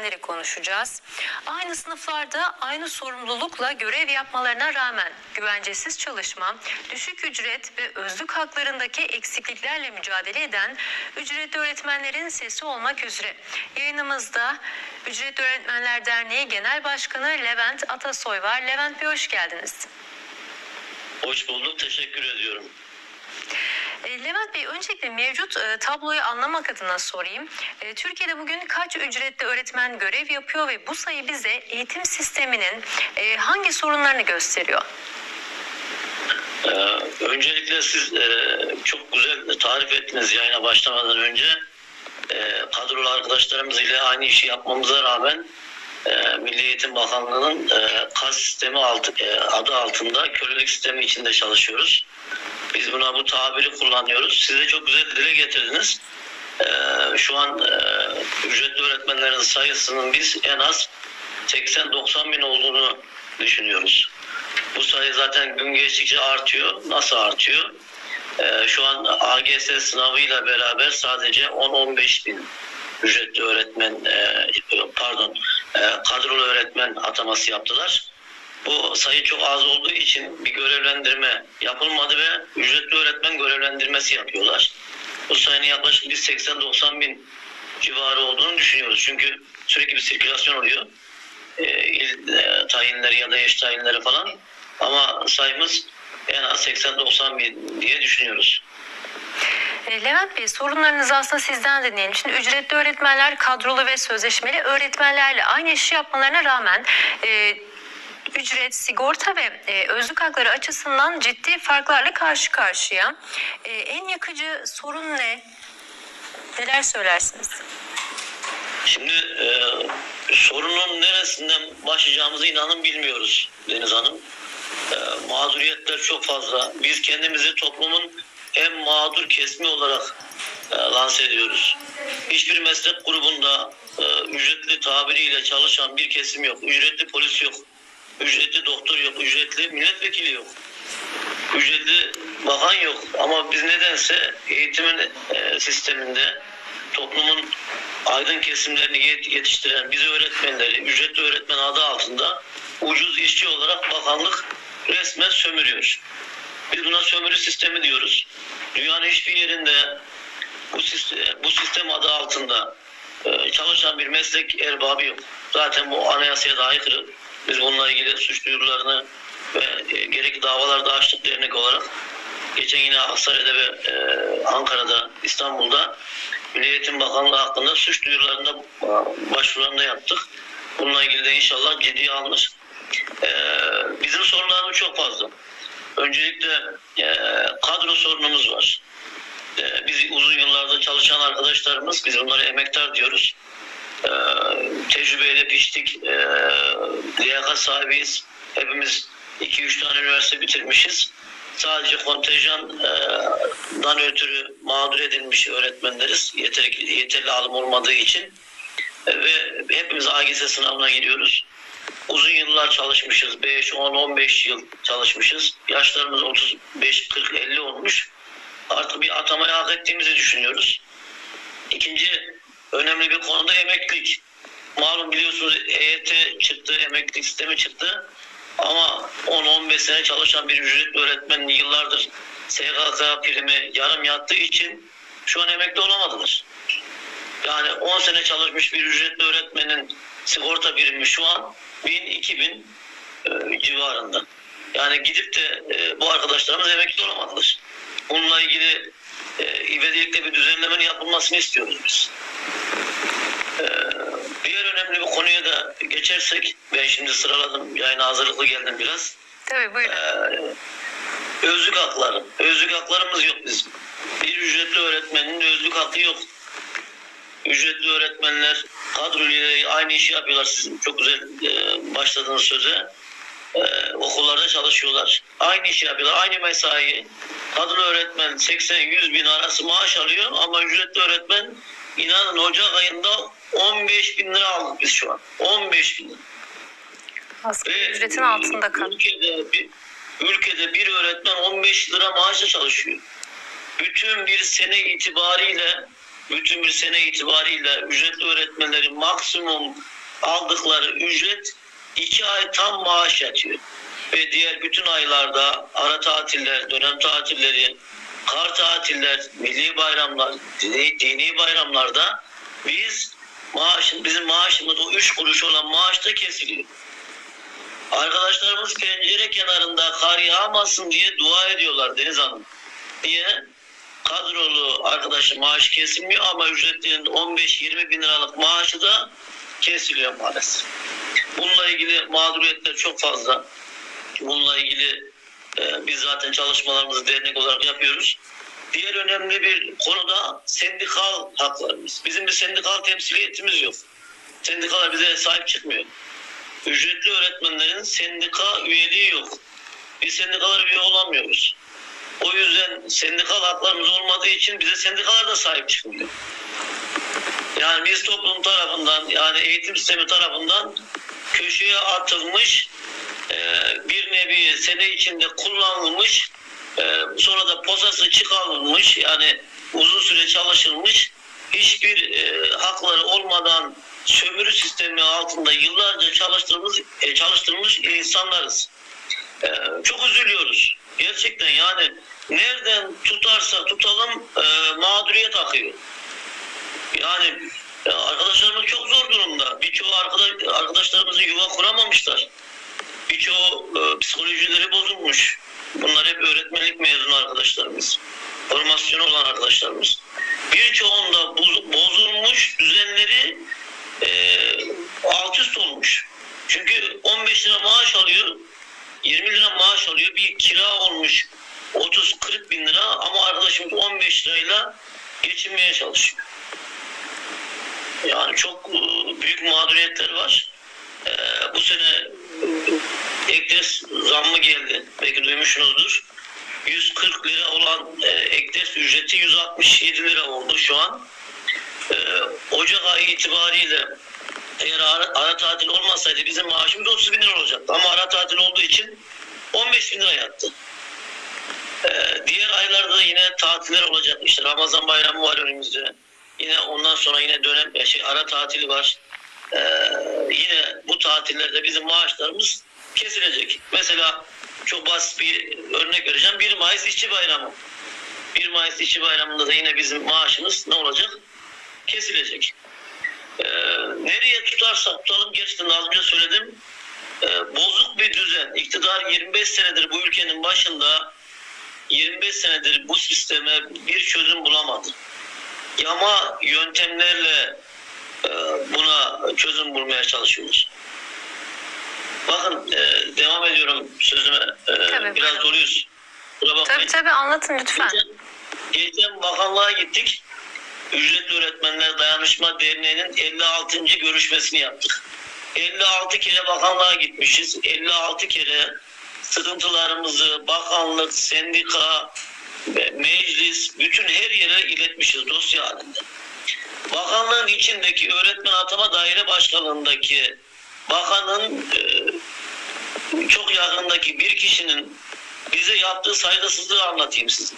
öğretmenleri konuşacağız. Aynı sınıflarda aynı sorumlulukla görev yapmalarına rağmen güvencesiz çalışma, düşük ücret ve özlük haklarındaki eksikliklerle mücadele eden ücretli öğretmenlerin sesi olmak üzere. Yayınımızda Ücretli Öğretmenler Derneği Genel Başkanı Levent Atasoy var. Levent Bey hoş geldiniz. Hoş bulduk. Teşekkür ediyorum. E, Levent Bey öncelikle mevcut e, tabloyu anlamak adına sorayım. E, Türkiye'de bugün kaç ücretli öğretmen görev yapıyor ve bu sayı bize eğitim sisteminin e, hangi sorunlarını gösteriyor? Ee, öncelikle siz çok güzel tarif ettiniz yayına başlamadan önce. Kadrolu arkadaşlarımız ile aynı işi yapmamıza rağmen Milli Eğitim Bakanlığı'nın e, KAS sistemi adı altında kölelik sistemi içinde çalışıyoruz. Biz buna bu tabiri kullanıyoruz. Siz de çok güzel dile getirdiniz. E, şu an e, ücretli öğretmenlerin sayısının biz en az 80-90 bin olduğunu düşünüyoruz. Bu sayı zaten gün geçtikçe artıyor. Nasıl artıyor? Ee, şu an AGS sınavıyla beraber sadece 10-15 bin ücretli öğretmen, e, pardon, e, kadrolu öğretmen ataması yaptılar. Bu sayı çok az olduğu için bir görevlendirme yapılmadı ve ücretli öğretmen görevlendirmesi yapıyorlar. Bu sayının yaklaşık biz 80-90 bin civarı olduğunu düşünüyoruz. Çünkü sürekli bir sirkülasyon oluyor e, il e, tayinleri ya da eş tayinleri falan ama sayımız en az 80-90 bin diye düşünüyoruz. E, Levent Bey sorunlarınızı aslında sizden dinleyelim. Şimdi ücretli öğretmenler kadrolu ve sözleşmeli öğretmenlerle aynı işi yapmalarına rağmen e, ücret, sigorta ve e, özlük hakları açısından ciddi farklarla karşı karşıya. E, en yakıcı sorun ne? Neler söylersiniz? Şimdi e, sorunun neresinden başlayacağımızı inanın bilmiyoruz Deniz Hanım. E, mağduriyetler çok fazla. Biz kendimizi toplumun en mağdur kesimi olarak e, lanse ediyoruz. Hiçbir meslek grubunda e, ücretli tabiriyle çalışan bir kesim yok. Ücretli polis yok. Ücretli doktor yok. Ücretli milletvekili yok. Ücretli bakan yok. Ama biz nedense eğitimin e, sisteminde toplumun aydın kesimlerini yet- yetiştiren biz öğretmenleri ücretli öğretmen adı altında ucuz işçi olarak bakanlık resmen sömürüyor. Biz buna sömürü sistemi diyoruz. Dünyanın hiçbir yerinde bu sistem, bu sistem adı altında e, çalışan bir meslek erbabı yok. Zaten bu anayasaya da aykırı. Biz bununla ilgili suç duyurularını ve e, gerekli davalarda açtık dernek olarak. Geçen yine Hakkari'de ve e, Ankara'da, İstanbul'da Milli Bakanlığı hakkında suç duyurularında e, başvurularını yaptık. Bununla ilgili de inşallah ciddiye alınır. E, bizim sorunlarımız çok fazla. Öncelikle kadro sorunumuz var. Biz uzun yıllarda çalışan arkadaşlarımız, biz bunları emektar diyoruz. E, tecrübeyle piştik, e, liyakat sahibiyiz. Hepimiz 2-3 tane üniversite bitirmişiz. Sadece kontenjandan ötürü mağdur edilmiş öğretmenleriz. Yeterli, yeterli alım olmadığı için. Ve hepimiz AGS sınavına giriyoruz. Uzun yıllar çalışmışız. 5, 10, 15 yıl çalışmışız. Yaşlarımız 35, 40, 50 olmuş. Artık bir atamayı hak ettiğimizi düşünüyoruz. İkinci önemli bir konuda emeklilik. Malum biliyorsunuz EYT çıktı, emeklilik sistemi çıktı. Ama 10-15 sene çalışan bir ücretli öğretmen yıllardır SGK primi yarım yattığı için şu an emekli olamadılar. Yani 10 sene çalışmış bir ücretli öğretmenin sigorta birimi şu an 1000-2000 e, civarında. Yani gidip de e, bu arkadaşlarımız emekli olamadılar. Bununla ilgili e, ivedilikle bir düzenlemenin yapılmasını istiyoruz biz. E, diğer önemli bir konuya da geçersek, ben şimdi sıraladım, yayına hazırlıklı geldim biraz. Tabii buyurun. Ee, özlük hakları. Özlük haklarımız yok bizim. Bir ücretli öğretmenin özlük hakkı yok. Ücretli öğretmenler kadro aynı işi yapıyorlar. Sizin çok güzel e, başladığınız söze. Ee, okullarda çalışıyorlar. Aynı işi yapıyorlar. Aynı mesai. Kadro öğretmen 80-100 bin arası maaş alıyor ama ücretli öğretmen inanın Ocak ayında 15 bin lira aldık biz şu an. 15 bin lira. Asgari ücretin altında kal. Ülkede bir, ülkede bir öğretmen 15 lira maaşla çalışıyor. Bütün bir sene itibariyle bütün bir sene itibariyle ücretli öğretmenlerin maksimum aldıkları ücret iki ay tam maaş yatıyor. Ve diğer bütün aylarda ara tatiller, dönem tatilleri, kar tatiller, milli bayramlar, dini, dini bayramlarda biz maaşın bizim maaşımız o üç kuruş olan maaş da kesiliyor. Arkadaşlarımız pencere kenarında kar yağmasın diye dua ediyorlar Deniz Hanım. Niye? Kadrolu arkadaşın maaşı kesilmiyor ama ücretlerin 15-20 bin liralık maaşı da kesiliyor maalesef. Bununla ilgili mağduriyetler çok fazla. Bununla ilgili e, biz zaten çalışmalarımızı dernek olarak yapıyoruz. Diğer önemli bir konu da sendikal haklarımız. Bizim bir sendikal temsiliyetimiz yok. Sendikalar bize sahip çıkmıyor. Ücretli öğretmenlerin sendika üyeliği yok. Biz sendikalar üye olamıyoruz. O yüzden sendikal haklarımız olmadığı için bize sendikalar da sahip çıkmıyor. Yani biz toplum tarafından yani eğitim sistemi tarafından köşeye atılmış bir nevi sene içinde kullanılmış e, sonra da posası çıkarılmış yani uzun süre çalışılmış hiçbir e, hakları olmadan sömürü sistemi altında yıllarca çalıştırılmış, e, çalıştırılmış insanlarız. Çok üzülüyoruz. Gerçekten yani nereden tutarsa tutalım e, mağduriyet akıyor. Yani arkadaşlarımız çok zor durumda. Birçoğu arkadaş, arkadaşlarımızın yuva kuramamışlar. Birçoğu e, psikolojileri bozulmuş. Bunlar hep öğretmenlik mezunu arkadaşlarımız. Formasyonu olan arkadaşlarımız. Birçoğunda boz- bozulmuş düzenleri e, alt üst olmuş. Çünkü 15 lira maaş alıyor, 20 lira maaş alıyor, bir kira olmuş 30-40 bin lira ama arkadaşımız 15 lirayla geçinmeye çalışıyor. Yani çok e, büyük mağduriyetler var. E, bu sene ekdes zammı geldi. Belki duymuşsunuzdur. 140 lira olan e, ekdes ücreti 167 lira oldu şu an. E, Ocak ayı itibariyle eğer ara, ara tatil olmasaydı bizim maaşımız 30 bin lira olacaktı. Ama ara tatil olduğu için 15 bin lira yattı. Ee, diğer aylarda yine tatiller olacak. İşte Ramazan bayramı var önümüzde. Yine ondan sonra yine dönem şey ara tatili var. Ee, yine bu tatillerde bizim maaşlarımız kesilecek. Mesela çok basit bir örnek vereceğim. 1 Mayıs İşçi Bayramı. 1 Mayıs İşçi Bayramı'nda da yine bizim maaşımız ne olacak? Kesilecek. Ee, nereye tutarsak tutalım gerçekten az önce söyledim. Ee, bozuk bir düzen. İktidar 25 senedir bu ülkenin başında 25 senedir bu sisteme bir çözüm bulamadı. Yama yöntemlerle e, buna çözüm bulmaya çalışıyoruz. Bakın e, devam ediyorum sözüme. E, Tabii, biraz buyurun. doluyuz. Tabii tabii anlatın lütfen. Geçen, geçen bakanlığa gittik. Ücretli Öğretmenler Dayanışma Derneği'nin 56. görüşmesini yaptık. 56 kere bakanlığa gitmişiz. 56 kere sıkıntılarımızı bakanlık, sendika, meclis, bütün her yere iletmişiz dosya halinde. Bakanlığın içindeki öğretmen atama daire başkanlığındaki bakanın e, çok yakındaki bir kişinin bize yaptığı saygısızlığı anlatayım size.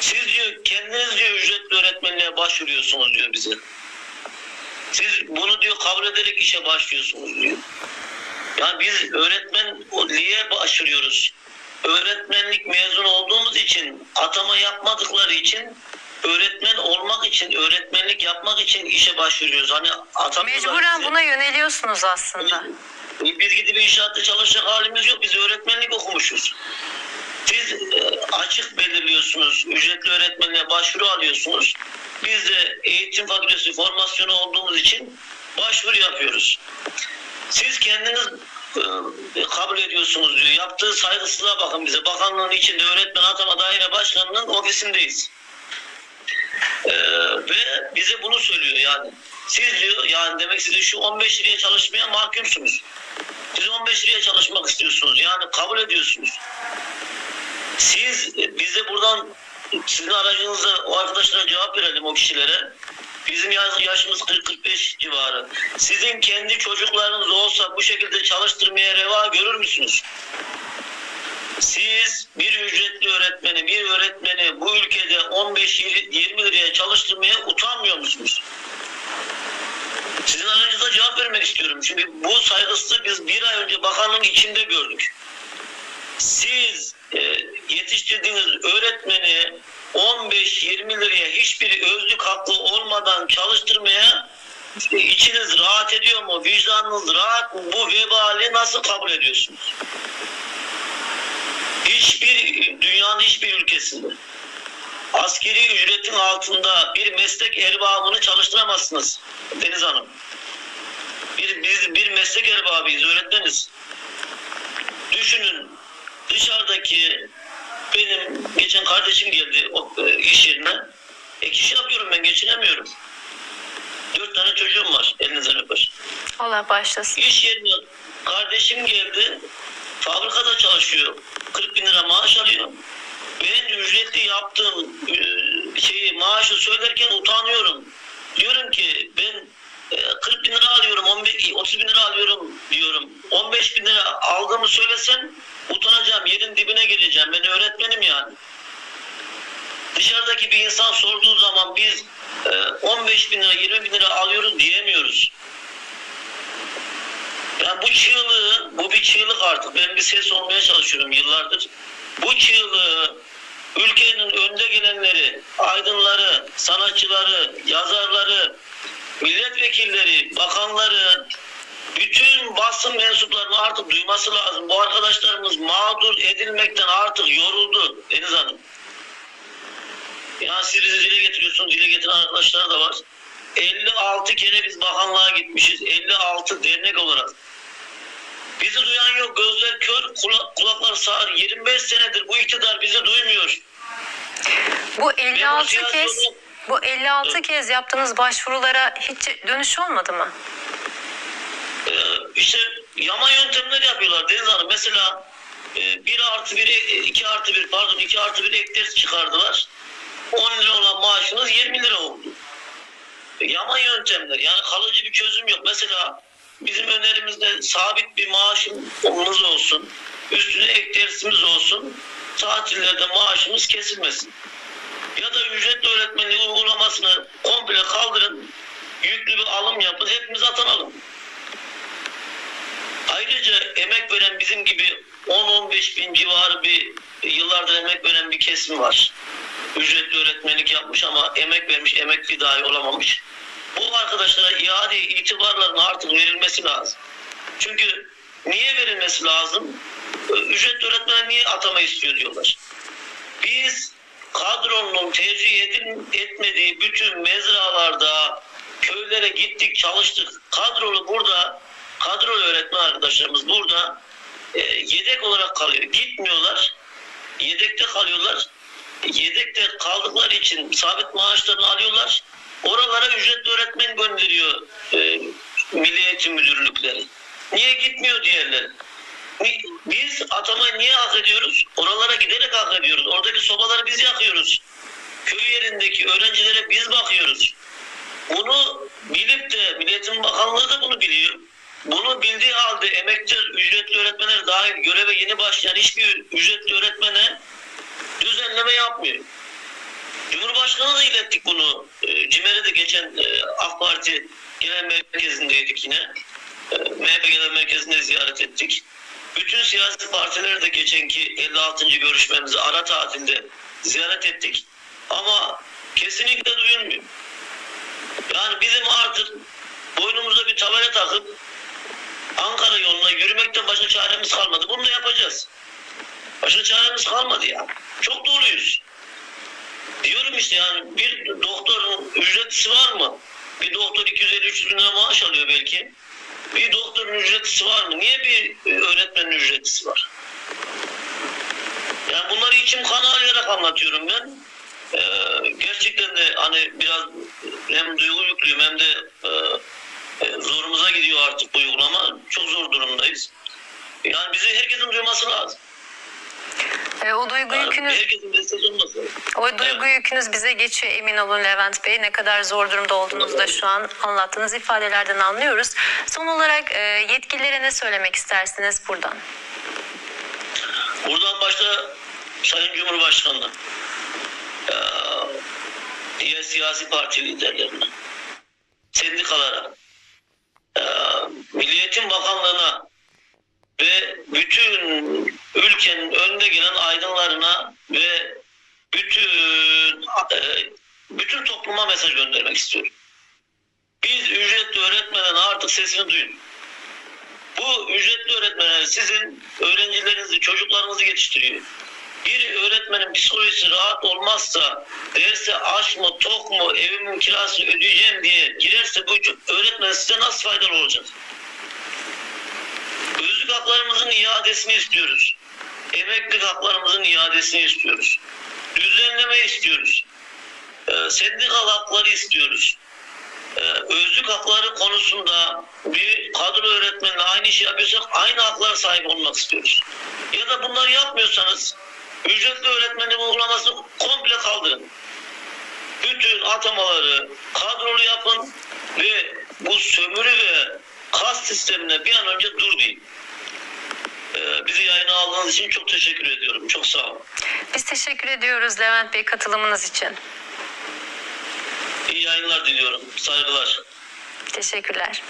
Siz diyor kendiniz diyor ücretli öğretmenliğe başvuruyorsunuz diyor bize. Siz bunu diyor kabul ederek işe başlıyorsunuz diyor. Yani biz öğretmenliğe başvuruyoruz. Öğretmenlik mezun olduğumuz için atama yapmadıkları için öğretmen olmak için, öğretmenlik yapmak için işe başvuruyoruz. Hani Mecburen bizi. buna yöneliyorsunuz aslında. Biz gidip inşaatta çalışacak halimiz yok. Biz öğretmenlik okumuşuz. Siz e, açık belirliyorsunuz. Ücretli öğretmenliğe başvuru alıyorsunuz. Biz de eğitim fakültesi formasyonu olduğumuz için başvuru yapıyoruz. Siz kendiniz e, kabul ediyorsunuz diyor. Yaptığı saygısızlığa bakın bize. Bakanlığın içinde öğretmen atama daire başkanının ofisindeyiz. Ee, ve bize bunu söylüyor yani. Siz diyor yani demek size şu 15 liraya çalışmaya mahkumsunuz. Siz 15 liraya çalışmak istiyorsunuz. Yani kabul ediyorsunuz. Siz e, bize buradan sizin aracınızla o arkadaşlara cevap verelim o kişilere. Bizim yaş- yaşımız 40-45 civarı. Sizin kendi çocuklarınız olsa bu şekilde çalıştırmaya reva görür müsünüz? Siz bir ücretli öğretmeni, bir öğretmeni bu ülkede 15-20 liraya çalıştırmaya utanmıyor musunuz? Sizin aranızda cevap vermek istiyorum. Çünkü bu saygısızlığı biz bir ay önce bakanlığın içinde gördük. Siz e, yetiştirdiğiniz öğretmeni 15-20 liraya hiçbir özlük hakkı olmadan çalıştırmaya içiniz rahat ediyor mu? Vicdanınız rahat mı? Bu vebali nasıl kabul ediyorsunuz? Hiçbir dünyanın hiçbir ülkesinde askeri ücretin altında bir meslek erbabını çalıştıramazsınız Deniz Hanım. Bir, biz bir meslek erbabıyız, öğretmeniz. Düşünün dışarıdaki benim geçen kardeşim geldi o e, iş yerine. Ek iş yapıyorum ben geçinemiyorum. Dört tane çocuğum var elinizden öper. Allah başlasın. İş yerine kardeşim geldi. Fabrikada çalışıyor. 40 bin lira maaş alıyor. Ben ücretli yaptığım e, şeyi maaşı söylerken utanıyorum. Diyorum ki ben e, 40 bin lira alıyorum, 15, 30 bin lira alıyorum diyorum. 15 bin lira aldığımı söylesem utanacağım, yerin dibine geleceğim. Ben öğretmenim yani. Dışarıdaki bir insan sorduğu zaman biz e, 15 bin lira, 20 bin lira alıyoruz diyemiyoruz. Yani bu çığlığı, bu bir çığlık artık. Ben bir ses olmaya çalışıyorum yıllardır. Bu çığlığı ülkenin önde gelenleri, aydınları, sanatçıları, yazarları, milletvekilleri, bakanları, bütün basın mensuplarının artık duyması lazım. Bu arkadaşlarımız mağdur edilmekten artık yoruldu Deniz Hanım. Ya siz bizi dile getiriyorsunuz, dile getiren arkadaşlar da var. 56 kere biz bakanlığa gitmişiz. 56 dernek olarak. Bizi duyan yok. Gözler kör, kula- kulaklar sağır. 25 senedir bu iktidar bizi duymuyor. Bu 56 siyasi kez olarak- bu 56 kez yaptığınız başvurulara hiç dönüş olmadı mı? Ee, işte yama yöntemleri yapıyorlar Deniz Hanım. Mesela e, 1 artı 1, 2 artı 1 pardon 2 artı 1 ek ders çıkardılar. 10 lira olan maaşınız 20 lira oldu. Yama yöntemler yani kalıcı bir çözüm yok. Mesela bizim önerimizde sabit bir maaşımız olsun. Üstüne ek dersimiz olsun. Tatillerde maaşımız kesilmesin. Ya da ücretli öğretmenliği uygulamasını komple kaldırın. Yüklü bir alım yapın. Hepimiz atanalım. Ayrıca emek veren bizim gibi 10-15 bin civarı bir yıllardır emek veren bir kesim var. Ücretli öğretmenlik yapmış ama emek vermiş, emekli dahi olamamış. Bu arkadaşlara iade itibarlarının artık verilmesi lazım. Çünkü niye verilmesi lazım? Ücretli öğretmen niye atama istiyor diyorlar. Biz kadronun tercih edil- etmediği bütün mezralarda köylere gittik çalıştık. Kadrolu burada kadrolu öğretmen arkadaşlarımız burada e, yedek olarak kalıyor. Gitmiyorlar. Yedekte kalıyorlar. Yedekte kaldıkları için sabit maaşlarını alıyorlar. Oralara ücretli öğretmen gönderiyor e, Milli Müdürlükleri. Niye gitmiyor diğerleri? Biz atamayı niye hak ediyoruz? Oralara giderek hak ediyoruz. Oradaki sobaları biz yakıyoruz. Köy yerindeki öğrencilere biz bakıyoruz. Bunu bilip de Milli Eğitim Bakanlığı da bunu biliyor. Bunu bildiği halde emekli ücretli öğretmenler dahil göreve yeni başlayan hiçbir ücretli öğretmene düzenleme yapmıyor. Cumhurbaşkanı da ilettik bunu. Parti Genel Merkezi'ndeydik yine. E, MHP Genel Merkezi'nde ziyaret ettik. Bütün siyasi partileri de geçenki 56. görüşmemizi ara tatilde ziyaret ettik. Ama kesinlikle duyulmuyor. Yani bizim artık boynumuza bir tabela takıp Ankara yoluna yürümekten başka çaremiz kalmadı. Bunu da yapacağız. Başka çaremiz kalmadı ya. Çok doğruyuz. Diyorum işte yani bir doktorun ücretisi var mı? Bir doktor 250-300 bin lira maaş alıyor belki. Bir doktorun ücretisi var mı? Niye bir e, öğretmenin ücretisi var? Yani bunları içim kan ağrıyarak anlatıyorum ben. Ee, gerçekten de hani biraz hem duygu yüklüyüm hem de e, e, zorumuza gidiyor artık bu uygulama. Çok zor durumdayız. Yani bizi herkesin duyması lazım. E, o duygu yükünüz. O duygu yükünüz bize geçiyor emin olun Levent Bey. Ne kadar zor durumda olduğunuzu da şu an anlattığınız ifadelerden anlıyoruz. Son olarak e, yetkililere ne söylemek istersiniz buradan? Buradan başta Sayın Cumhurbaşkanı, eee, diğer siyasi parti liderlerine, sendikalara, eee, Milli Eğitim Bakanlığı'na ve bütün ülkenin önde gelen aydınlarına ve bütün eee, bütün topluma mesaj göndermek istiyorum. Biz ücretli öğretmeden artık sesini duyun. Bu ücretli öğretmenler sizin öğrencilerinizi, çocuklarınızı yetiştiriyor. Bir öğretmenin psikolojisi rahat olmazsa, derse aç mı, tok mu, evimin kirasını ödeyeceğim diye girerse bu öğretmen size nasıl faydalı olacak? Özlük haklarımızın iadesini istiyoruz. Emeklilik haklarımızın iadesini istiyoruz. Düzenleme istiyoruz. Ee, sendikal hakları istiyoruz. Ee, özlük hakları konusunda bir kadro öğretmenle aynı işi yapıyorsak aynı haklara sahip olmak istiyoruz. Ya da bunları yapmıyorsanız ücretli öğretmenlik uygulamasını komple kaldırın. Bütün atamaları kadrolu yapın ve bu sömürü ve kas sistemine bir an önce dur deyin. Ee, bizi yayına aldığınız için çok teşekkür ediyorum. Çok sağ olun. Biz teşekkür ediyoruz Levent Bey katılımınız için. İyi yayınlar diliyorum. Saygılar. Teşekkürler.